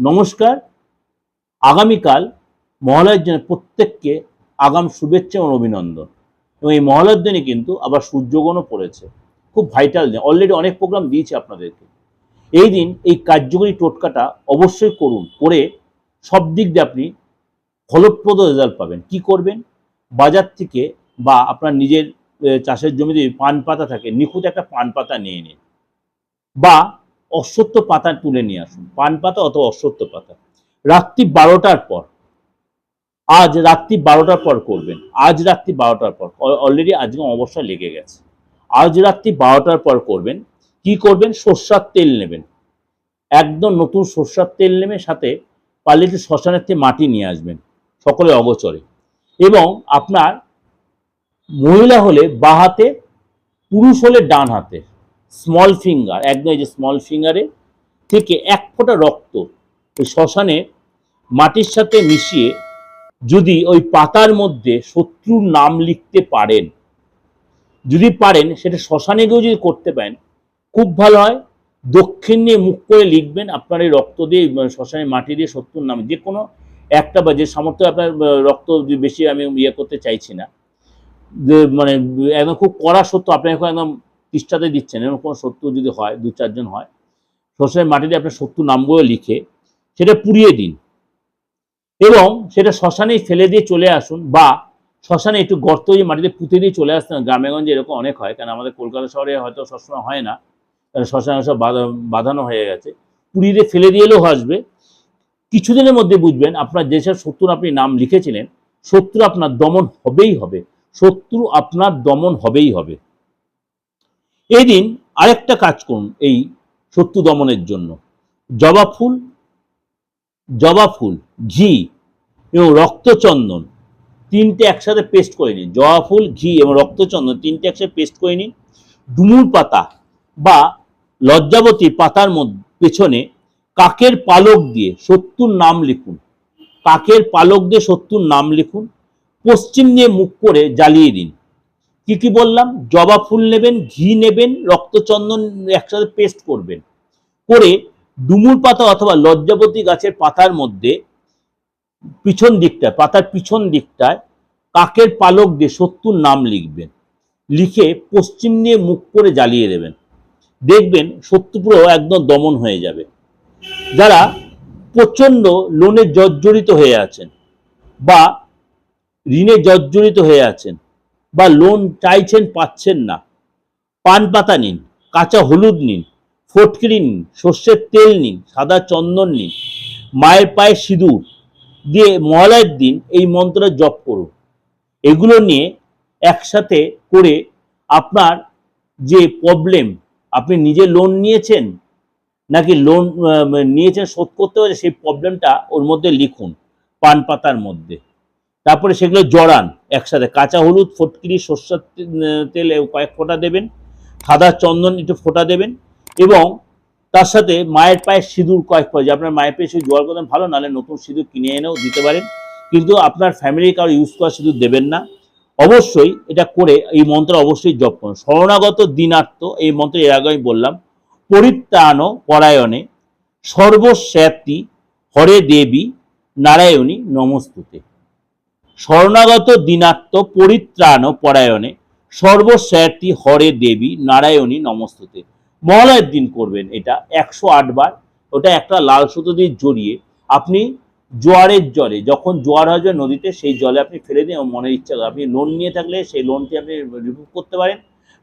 নমস্কার। আগামীকাল মহালয়ের জন্য প্রত্যেককে আগাম শুভেচ্ছা এবং অভিনন্দন। এবং এই মহালয়ের দিনে কিন্তু আবার সূর্যগ্রহণও পড়েছে। খুব ভাইটাল দিন। অলরেডি অনেক প্রোগ্রাম দিয়েছি আপনাদেরকে। এই দিন এই কার্যকরী টোটকাটা অবশ্যই করুন। করে সব দিক দিয়ে আপনি ফলপ্রদ রেজাল্ট পাবেন। কি করবেন? বাজার থেকে বা আপনার নিজের চাষের জমিতে পান পাতা থাকে, নিখুঁত একটা পান পাতা নিয়ে নিন। বা অশ্বত্থ পাতা তুলে নিয়ে আসুন, পান পাতা অথবা অশ্বত্থ পাতা। রাত্রি বারোটার পর, আজ রাত্রি বারোটার পর করবেন। আজ রাত্রি বারোটার পর অলরেডি আজকে অবশ্যই লেগে গেছে। আজ রাত্রি বারোটার পর করবেন, কি করবেন? সর্ষার তেল নেবেন। একদম নতুন সর্ষার তেল নেবেন সাথে পারলে একটু শ্মশানের থেকে মাটি নিয়ে আসবেন সকলে অগচরে। এবং আপনার মহিলা হলে বা হাতে, পুরুষ হলে ডান হাতে। স্মল ফিঙ্গার একদম এই যে স্মল ফিঙ্গারে থেকে এক ফোঁটা রক্ত ওই শ্মশানে মাটির সাথে মিশিয়ে যদি ওই পাতার মধ্যে শত্রুর নাম লিখতে পারেন, যদি পারেন সেটা শ্মশানে গিয়েও যদি করতে পারেন, খুব ভালো হয়। দক্ষিণ নিয়ে মুখ করে লিখবেন আপনার এই রক্ত দিয়ে মানে শ্মশানে মাটি দিয়ে শত্রুর নাম, যে কোনো একটা বা যে সামর্থ্য আপনার রক্ত বেশি আমি ইয়ে করতে চাইছি না। মানে একদম খুব কড়া সত্য আপনি এখন একদম পৃষ্ঠাতে দিচ্ছেন এরকম কোনো শত্রু যদি হয়, দু চারজন হয় শ্মশানের মাটিতে আপনার শত্রু নামগুলো লিখে সেটা পুড়িয়ে দিন। এবং সেটা শ্মশানেই ফেলে দিয়ে চলে আসুন বা শ্মশানে একটু গর্ত দিয়ে মাটিতে পুঁতে দিয়ে চলে আসতেন গ্রামেগঞ্জে এরকম অনেক হয়, কারণ আমাদের কলকাতা শহরে হয়তো সবসময় হয় না। কারণ শ্মশানে সব বাঁধানো হয়ে গেছে। পুড়িয়ে দিয়ে ফেলে দিয়ে এলেও আসবে। কিছুদিনের মধ্যে বুঝবেন আপনার যেসব শত্রুর আপনি নাম লিখেছিলেন শত্রু আপনার দমন হবেই হবে। শত্রু আপনার দমন হবেই হবে। এই দিন আরেকটা কাজ করুন এই শত্রু দমনের জন্য। জবা ফুল জবা ফুল, ঘি এবং রক্তচন্দন তিনটে একসাথে পেস্ট করে নিন। জবা ফুল, ঘি এবং রক্তচন্দন তিনটে একসাথে পেস্ট করে নিন। ডুমুর পাতা বা লজ্জাবতী পাতার পেছনে কাকের পালক দিয়ে শত্রুর নাম লিখুন। কাকের পালক দিয়ে শত্রুর নাম লিখুন। পশ্চিম দিয়ে মুখ করে জ্বালিয়ে দিন। কি কি বললাম? জবা ফুল নেবেন, ঘি নেবেন, রক্তচন্দন একসাথে পেস্ট করবেন। করে ডুমুর পাতা অথবা লজ্জাবতী গাছের পাতার মধ্যে পিছন দিকটায়, পাতার পিছন দিকটায় কাকের পালক দিয়ে শত্রুর নাম লিখবেন। লিখে পশ্চিম দিয়ে মুখ করে জ্বালিয়ে দেবেন। দেখবেন শত্রুপুরো একদম দমন হয়ে যাবে। যারা প্রচণ্ড লোনে জর্জরিত হয়ে আছেন বা ঋণে জর্জরিত হয়ে আছেন বা লোন চাইছেন, পাচ্ছেন না। পান পাতা নিন, কাঁচা হলুদ নিন, ফটকিরি নিন, সর্ষের তেল নিন, সাদা চন্দন নিন, মায়ের পায়ে সিঁদুর দিয়ে মহালয়ের দিন এই মন্ত্রটা জপ করুন। এগুলো নিয়ে একসাথে করে আপনার যে প্রবলেম আপনি নিজে লোন নিয়েছেন, নাকি লোন নিয়েছেন, শোধ করতে পারে সেই প্রবলেমটা ওর মধ্যে লিখুন, পান পাতার মধ্যে। তারপরে সেগুলো জড়ান একসাথে। কাঁচা হলুদ, ফটকিরি, সর্ষের তেল কয়েক ফোঁটা দেবেন। সাদা চন্দন একটু ফোঁটা দেবেন এবং তার সাথে মায়ের পায়ে সিঁদুর কয়েক ফোঁটা। যে আপনার মায়ের পায়ে সেই জোয়ার করতেন ভালো, নাহলে নতুন সিঁদুর কিনে এনেও দিতে পারেন। কিন্তু আপনার ফ্যামিলির কারও ইউজ করা সিঁদুর দেবেন না। অবশ্যই এটা করে এই মন্ত্র অবশ্যই জপ করুন। শরণাগত দিনার্থ, এই মন্ত্র এর আগে আমি বললাম, পরিত্রাণ পরায়ণে সর্বস্যাতি হরে দেবী নারায়ণী নমস্তুতে। শরণাগত দিনাত্ম পরিত্রাণ পরায়ণে সর্বস্যাতি হরে দেবী নারায়ণী নমস্তুতে। মহালয়ের দিন করবেন এটা, একশো আট বার। ওটা একটা লাল সুতো দিয়ে জড়িয়ে আপনি জোয়ারের জলে, যখন জোয়ার হয় যায় নদীতে, সেই জলে আপনি ফেলে দিন মনের ইচ্ছা করে আপনি লোন নিয়ে থাকলে সেই লোনটি আপনি রিমুভ করতে পারেন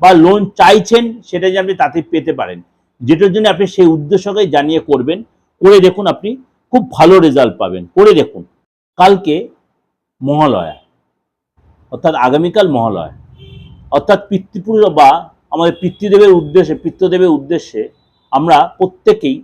বা লোন চাইছেন সেটা যে আপনি তাতে পেতে পারেন। যেটার জন্য আপনি সেই উদ্দেশ্যকে জানিয়ে করবেন। করে দেখুন আপনি, খুব ভালো রেজাল্ট পাবেন। করে দেখুন। কালকে মহালয়া, অর্থাৎ আগামীকাল মহালয়া, অর্থাৎ পিতৃপুরুষ বা আমাদের পিতৃদেবের উদ্দেশ্যে পিতৃদেবের উদ্দেশ্যে আমরা প্রত্যেকেই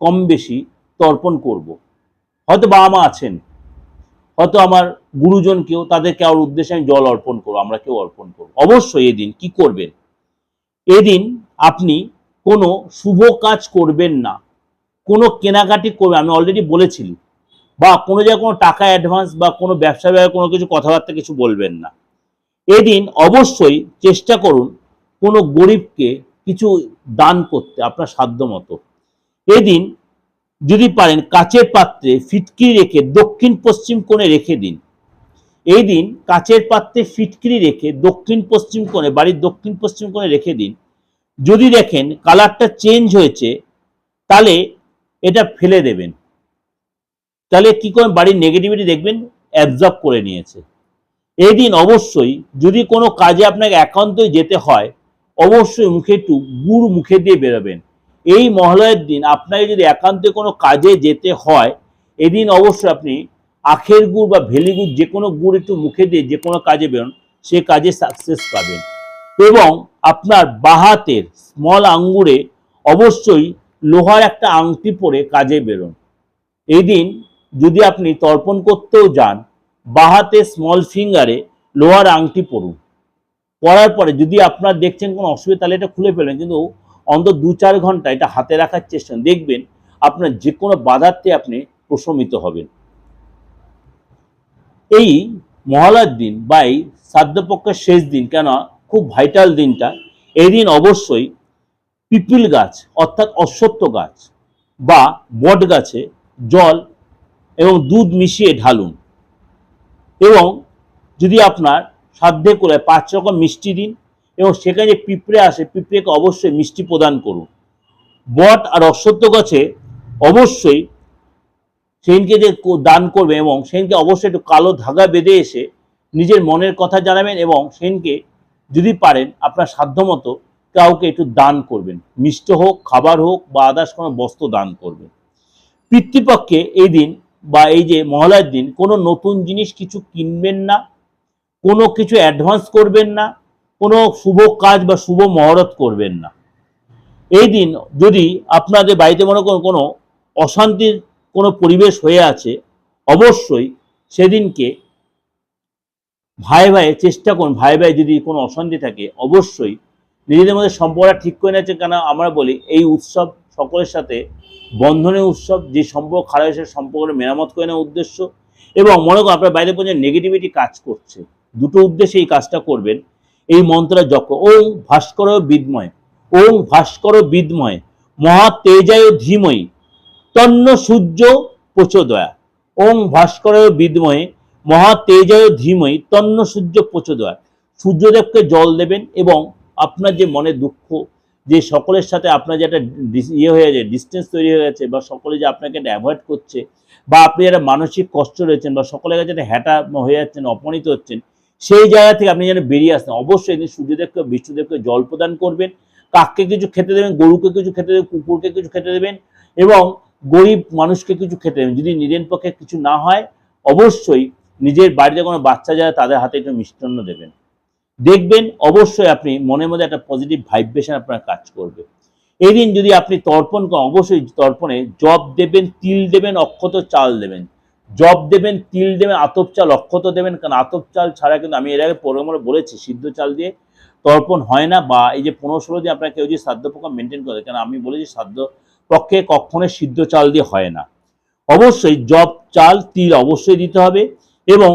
কম বেশি তর্পণ করব। হয়তো বাবা মা আছেন, হয়তো আমার গুরুজন কেউ, তাদেরকে আমার উদ্দেশ্যে আমি জল অর্পণ করব, আমরা কেউ অর্পণ করব। অবশ্যই এদিন কি করবেন? এদিন আপনি কোনো শুভ কাজ করবেন না, কোনো কেনাকাটি করবেন, আমি অলরেডি বলেছিলি বা কোনো জায়গায় কোনো টাকা অ্যাডভান্স বা কোনো ব্যবসা ব্যবহার কোনো কিছু কথাবার্তা কিছু বলবেন না। এদিন অবশ্যই চেষ্টা করুন কোনো গরিবকে কিছু দান করতে আপনার সাধ্য মতো। এদিন যদি পারেন কাচের পাত্রে ফিটকিরি রেখে দক্ষিণ পশ্চিম কোণে রেখে দিন। এই দিন কাচের পাত্রে ফিটকিরি রেখে দক্ষিণ পশ্চিম কোণে, বাড়ির দক্ষিণ পশ্চিম কোণে রেখে দিন। যদি দেখেন কালারটা চেঞ্জ হয়েছে, তাহলে এটা ফেলে দেবেন। তাহলে কি করে বাড়ির নেগেটিভিটি দেখবেন? অ্যাবজর্ব করে নিয়েছে। এই দিন অবশ্যই যদি কোনো কাজে আপনাকে একান্তই যেতে হয়, অবশ্যই মুখে একটু গুড় মুখে দিয়ে বেরোবেন। এই মহালয়ের দিন আপনাকে যদি একান্তে কোনো কাজে যেতে হয় এদিন অবশ্যই আপনি আখের গুড় বা ভেলি গুড়, যে কোনো গুড় একটু মুখে দিয়ে যে কোনো কাজে বেরোন, সে কাজে সাকসেস পাবেন। এবং আপনার বাহাতের স্মল আঙ্গুরে অবশ্যই লোহার একটা আংটি পরে কাজে বেরোন। এই দিন যদি আপনি তর্পণ করতেও যান বাহাতে স্মল ফিঙ্গারে লোহার আংটি পরুন। পরার পরে যদি আপনার দেখছেন কোনো অসুবিধা, তাহলে এটা খুলে ফেলেন কিন্তু অন্তত দু চার ঘণ্টা এটা হাতে রাখার চেষ্টা দেখবেন আপনার যে কোনো বাধাতে আপনি প্রশমিত হবেন। এই মহালয়ার দিন বা এই শ্রাদ্ধপক্ষের শেষ দিন কেন খুব ভাইটাল দিনটা, এই দিন অবশ্যই পিপিল গাছ, অর্থাৎ অশ্বত্থ গাছ, বা বট গাছে জল এবং দুধ মিশিয়ে ঢালুন। এবং যদি আপনার সাধ্যে করে পাঁচ রকম মিষ্টি দিন এবং সেখানে যে পিঁপড়ে আসে, পিঁপড়েকে অবশ্যই মিষ্টি প্রদান করুন। বট আর অশ্বত্থ গাছে অবশ্যই সেদিনকে যে দান করবে এবং সেদিনকে অবশ্যই একটু কালো ধাগা বেঁধে এসে নিজের মনের কথা জানাবেন এবং সেদিনকে যদি পারেন আপনার সাধ্যমতো কাউকে একটু দান করবেন। মিষ্টি হোক, খাবার হোক বা আদার্স কোনো বস্ত্র দান করবেন। পিতৃপক্ষে এই দিন বা এই যে মহালয়ার দিন, কোনো নতুন জিনিস কিছু কিনবেন না, কোনো কিছু অ্যাডভান্স করবেন না, কোনো শুভ কাজ বা শুভ মহরত করবেন না। এই দিন যদি আপনাদের বাড়িতে মনে করুন কোনো অশান্তির কোনো পরিবেশ হয়ে আছে, অবশ্যই সেদিনকে ভাই ভাই চেষ্টা করুন, ভাই ভাই যদি কোনো অশান্তি থাকে, অবশ্যই নিজেদের মধ্যে সম্পর্কটা ঠিক করে নিয়েছে কেন আমরা বলি, এই উৎসব সকলের সাথে বন্ধনের উৎসব যে সম্পর্ক খারাপ হয়েছে সম্পর্কটা মেরামত করে নেওয়ার উদ্দেশ্য এবং মনে করুন আপনার বাইরে পর্যন্ত নেগেটিভিটি কাজ করছে, দুটো উদ্দেশ্যে এই কাজটা করবেন। এই মন্ত্রটা যপ ওং ভাস্কর বিদ্ময় ওং ভাস্কর বিদ্ময় মহা তেজায় ধীময়ী তন্ন সূর্য প্রচোদয়া। ওং ভাস্কর বিদ্ময়ে মহা তেজায় ধীময়ী তন্ন সূর্য প্রচোদয়া। সূর্যদেবকে জল দেবেন এবং আপনার যে মনে দুঃখ যে সকলের সাথে আপনার যে একটা ইয়ে হয়ে যায় ডিস্টেন্স তৈরি হয়ে গেছে বা সকলে যে আপনাকে একটা অ্যাভয়েড করছে বা আপনি একটা মানসিক কষ্ট রয়েছেন বা সকলের কাছে একটা হ্যাটা হয়ে যাচ্ছেন, অপমানিত হচ্ছেন, সেই জায়গা থেকে আপনি যেন বেরিয়ে আসেন অবশ্যই এদিন সূর্যদেবকে, বিষ্ণুদেবকে জল প্রদান করবেন। কাককে কিছু খেতে দেবেন, গরুকে কিছু খেতে দেবেন, কুকুরকে কিছু খেতে দেবেন এবং গরিব মানুষকে কিছু খেতে দেবেন। যদি নিজের পক্ষে কিছু না হয়, অবশ্যই নিজের বাড়িতে কোনো বাচ্চা যায়, তাদের হাতে একটু মিষ্টান্ন দেবেন। দেখবেন অবশ্যই আপনি মনের মধ্যে একটা পজিটিভ ভাইব্রেশন আপনার কাজ করবে। এই দিন যদি আপনি তর্পণ করেন, অবশ্যই তর্পণে জব দেবেন, তিল দেবেন, অক্ষত চাল দেবেন। জব দেবেন, তিল দেবেন, আতপ চাল, অক্ষত দেবেন, কারণ আতপ চাল ছাড়া কিন্তু আমি এর আগে প্রোগ্রামে বলেছি, সিদ্ধ চাল দিয়ে তর্পণ হয় না বা এই যে পনেরো ষোলো দিয়ে আপনার কেউ যদি শ্রাদ্ধ পক্ষ মেনটেন করে, কারণ আমি বলেছি শ্রাদ্ধ পক্ষে কখনো সিদ্ধ চাল দিয়ে হয় না। অবশ্যই জব, চাল, তিল অবশ্যই দিতে হবে এবং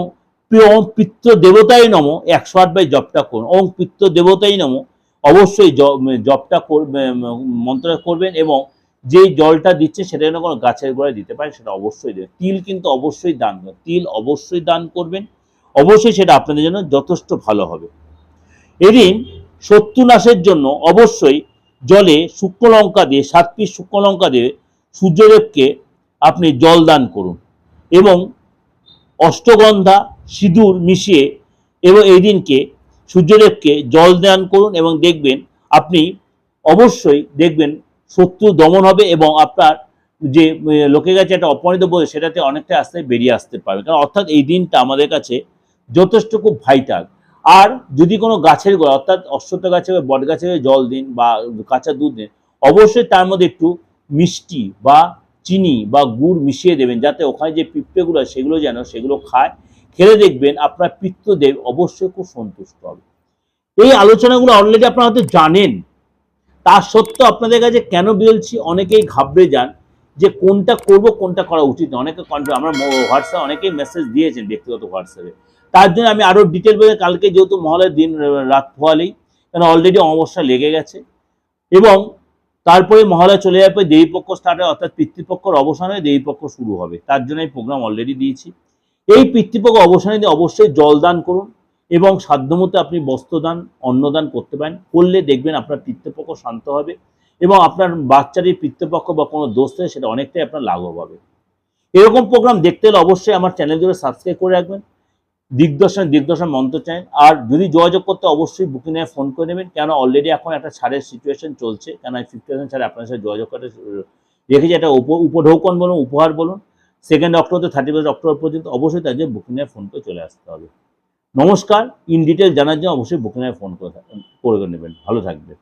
ওম পিত্ত দেবতাই নম, একশো আট বাই জপটা করুন। ওম পিত্ত দেবতাই নম, অবশ্যই জপটা করবে মন্ত্রটা করবেন এবং যে জলটা দিচ্ছে সেটা যেন কোনো গাছের গোড়ায় দিতে পারে সেটা অবশ্যই দেবেন। তিল কিন্তু অবশ্যই দান করবেন তিল অবশ্যই দান করবেন। অবশ্যই সেটা আপনাদের জন্য যথেষ্ট ভালো হবে। এদিন শত্রু নাশের জন্য অবশ্যই জলে শুকনো লঙ্কা দিয়ে, সাত পিস শুকনো লঙ্কা দিয়ে সূর্যদেবকে আপনি জল দান করুন এবং অষ্টগন্ধা সিঁদুর মিশিয়ে এবং এই দিনকে সূর্যদেবকে জল দান করুন এবং দেখবেন আপনি অবশ্যই দেখবেন শত্রু দমন হবে এবং আপনার যে লোকের কাছে একটা অপমানিত বোধ সেটাতে অনেকটা আস্তে বেরিয়ে আসতে পারবে। কারণ অর্থাৎ এই দিনটা আমাদের কাছে যথেষ্ট খুব ভাইটাল আর যদি কোনো গাছের গোড়া, অর্থাৎ অশ্বত্থ গাছে বট গাছে জল দিন বা কাঁচা দুধ দিন, অবশ্যই তার মধ্যে একটু মিষ্টি বা চিনি বা গুড় মিশিয়ে দেবেন, যাতে ওখানে যে পিঁপড়েগুলো সেগুলো যেন সেগুলো খায় খেলে দেখবেন আপনার পিত্তদেব অবশ্যই খুব সন্তুষ্ট হবে। এই আলোচনাগুলো অলরেডি আপনারা হয়তো জানেন। তা সত্ত্বেও আপনাদের কাছে কেন বলছি? অনেকেই ঘাবড়ে যান যে কোনটা করব, কোনটা করা উচিত অনেকে আমরা হোয়াটসঅ্যাপ অনেকেই মেসেজ দিয়েছেন ব্যক্তিগত হোয়াটসঅ্যাপে তার জন্য আমি আরও ডিটেল বলে কালকে যেহেতু মহলের দিন রাত পোয়ালেই কেন অলরেডি অমাবস্যা লেগে গেছে। এবং তারপরে মহালয়া চলে যাবে দেবীপক্ষ স্টার্ট হয়, অর্থাৎ পিতৃপক্ষর অবসানে দেবীপক্ষ শুরু হবে। তার জন্য এই প্রোগ্রাম অলরেডি দিয়েছি। এই পিতৃপক্ষ অবসানে অবশ্যই জল দান করুন এবং সাধ্যমতো আপনি বস্ত্রদান অন্নদান করতে পারেন। করলে দেখবেন আপনার পিতৃপক্ষ শান্ত হবে এবং আপনার বাচ্চারই পিতৃপক্ষ বা কোনো দোষ থাকে সেটা অনেকটাই আপনার লাঘব হবে। এরকম প্রোগ্রাম দেখতে হলে অবশ্যই আমার চ্যানেল জুড়ে সাবস্ক্রাইব করে রাখবেন। দিগদর্শন দিগদর্শন মন্ত্র চান আর যদি যোগাযোগ করতে অবশ্যই বুকিং নিয়ে ফোন করে নেবেন। কেন অলরেডি এখন একটা ছাড়ের সিচুয়েশন চলছে। কেন ফিফটি পার্সেন্ট ছাড়ে আপনার সাথে যোগাযোগ করে রেখেছি। একটা উপ, উপঢৌকন বলুন, উপহার বলুন। সেকেন্ড অক্টোবর থেকে থার্টি ফার্স্ট অক্টোবর পর্যন্ত অবশ্যই তাদের বুকিংয়ের ফোন করে চলে আসতে হবে। নমস্কার ইন ডিটেল জানার জন্য অবশ্যই বুকিং নিয়ে ফোন করে করে নেবেন। ভালো থাকবেন।